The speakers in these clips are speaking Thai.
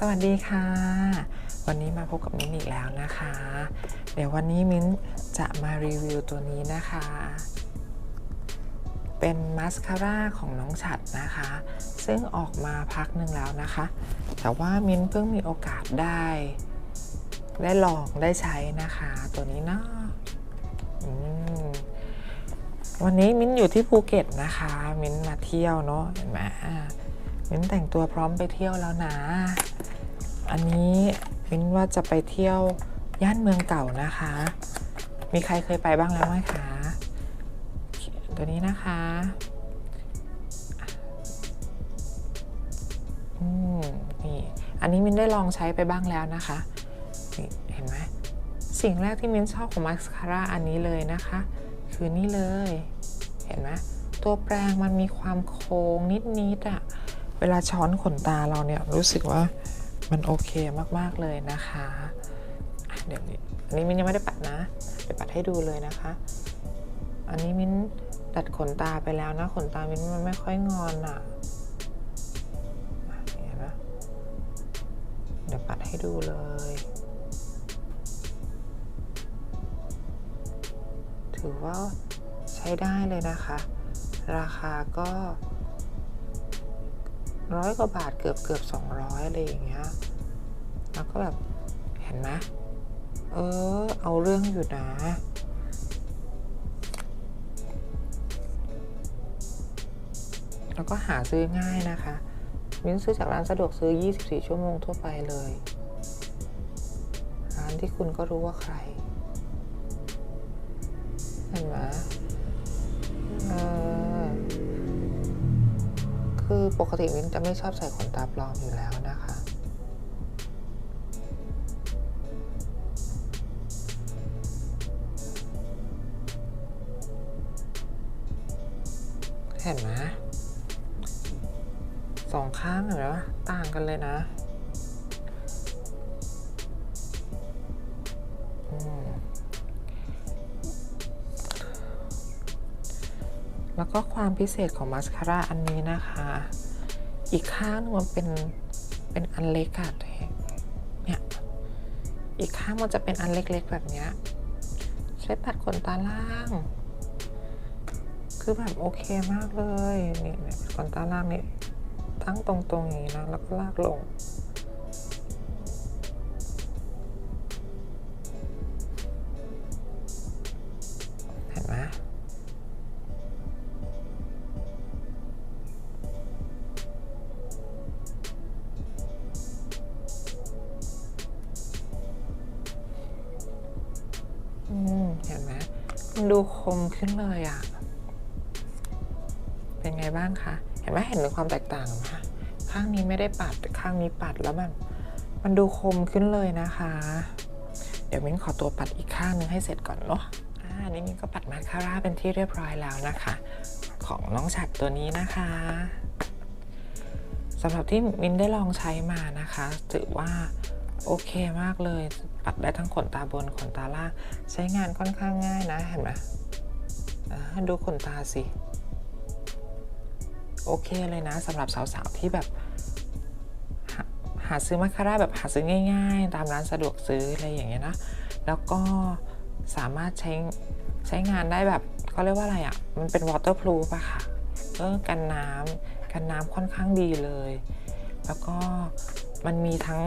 สวัสดีค่ะ วันนี้มาพบกับมิ้นอีกแล้วนะคะ เดี๋ยววันนี้มิ้นจะมารีวิวตัวนี้นะคะ เป็นมาสคาร่าของน้องฉัดนะคะ ซึ่งออกมาพักหนึ่งแล้วนะคะ แต่ว่ามิ้นเพิ่งมีโอกาสได้ ได้ลองได้ใช้นะคะ ตัวนี้เนาะวันนี้มิ้นอยู่ที่ภูเก็ตนะคะ มิ้นมาเที่ยวเนาะเห็นไหมมิ้นแต่งตัวพร้อมไปเที่ยวแล้วนะ อันนี้มิ้นว่าจะไปเที่ยวย่านเมืองเก่านะคะ มีใครเคยไปบ้างแล้วไหมคะ ตัวนี้นะคะอืมนี่อันนี้มินได้ลองใช้ไปบ้างแล้วนะคะนี่เห็นไหมสิ่งแรกที่มินชอบของมาสคาร่าอันนี้เลยนะคะ คือนี่เลย เห็นไหมตัวแปรงมันมีความโค้งนิดๆอะ่ะเวลาช้อนขนตาเราเนี่ยรู้สึกว่า มันโอเคมากๆเลยนะคะะเดี๋ยวนี้อันนี้มินยังไม่ได้ปัดนะเดี๋ยวปัดให้ดูเลยนะคะ อันนี้มินตัดขนตาไปแล้วนะขนตามินมันไม่ค่อยงอนอะ่ะเห็นไหมเดี๋ยวปัดให้ดูเลยถือว่าใช้ได้เลยนะคะ ราคาก็ ร้อยกว่าบาทเกือบเกือบสองร้อยอะไรอย่างเงี้ยแล้วก็แบบเห็นไหมเออ เอาเรื่องอยู่นะ แล้วก็หาซื้อง่ายนะคะมิ้นซื้อจากร้านสะดวกซื้อ 24 ชั่วโมงทั่วไปเลย ร้านที่คุณก็รู้ว่าใคร เห็นไหมเออ คือปกติมินจะไม่ชอบใส่ขนตาปลอมอยู่แล้วนะคะเห็นไหมสองข้างเห็นไหมต่างกันเลยนะ แล้วก็ความพิเศษของมาสคาร่าอันนี้นะคะ อีกข้างนึงมันเป็นเป็นอันเล็กอะเนี่ย อีกข้างมันจะเป็นอันเล็กๆแบบเนี้ยใช้ปัดขนตาล่าง คือแบบโอเคมากเลย นี่เนี่ยขนตาล่างนี่ตั้งตรงๆอย่างนี้นะ แล้วก็ลากลง เห็นไหมมันดูคมขึ้นเลยอะ่ะเป็นไงบ้างคะ เห็นไหมเห็นถึงความแตกต่างไหมข้างนี้ไม่ได้ปัดข้างนี้ปัดแล้วแบบมันดูคมขึ้นเลยนะคะ เดี๋ยวมิ้นขอตัวปัดอีกข้างนึงให้เสร็จก่อนเนาะอ่าอันนี่มิ้นก็ปัดมาคาร่าเป็นที่เรียบร้อยแล้วนะคะ ของน้องฉัดตัวนี้นะคะสำหรับที่มิ้นได้ลองใช้มานะคะ ถือว่า โอเคมากเลย ปัดได้ทั้งขนตาบนขนตาล่าง ใช้งานค่อนข้างง่ายนะเห็นไหมดูขนตาสิ โอเคเลยนะสำหรับสาวๆที่แบบหาซื้อมาคาร่าแบบหาซื้อง่าย ๆ ตามร้านสะดวกซื้ออะไรอย่างเงี้ยนะ แล้วก็สามารถใช้ใช้งานได้แบบเขาเรียกว่าอะไรอะ่ะ มันเป็น waterproof อะค่ะ เออ กันน้ำกันน้ำค่อนข้างดีเลย แล้วก็มันมีทั้ง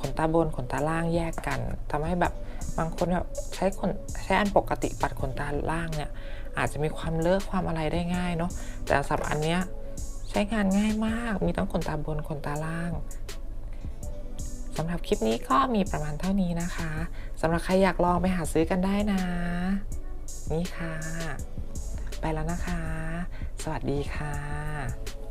ขนตาบนขนตาล่างแยกกันทำให้แบบบางคนแบบใช้ขนใช้อันปกติปัดขนตาล่างเนี่ยอาจจะมีความเลอะความอะไรได้ง่ายเนาะแต่สำหรับอันเนี้ยใช้งานง่ายมาก มีทั้งขนตาบนขนตาล่างสำหรับคลิปนี้ก็มีประมาณเท่านี้นะคะสำหรับใครอยากลองไปหาซื้อกันได้นะ นี่ค่ะ ไปแล้วนะคะ สวัสดีค่ะ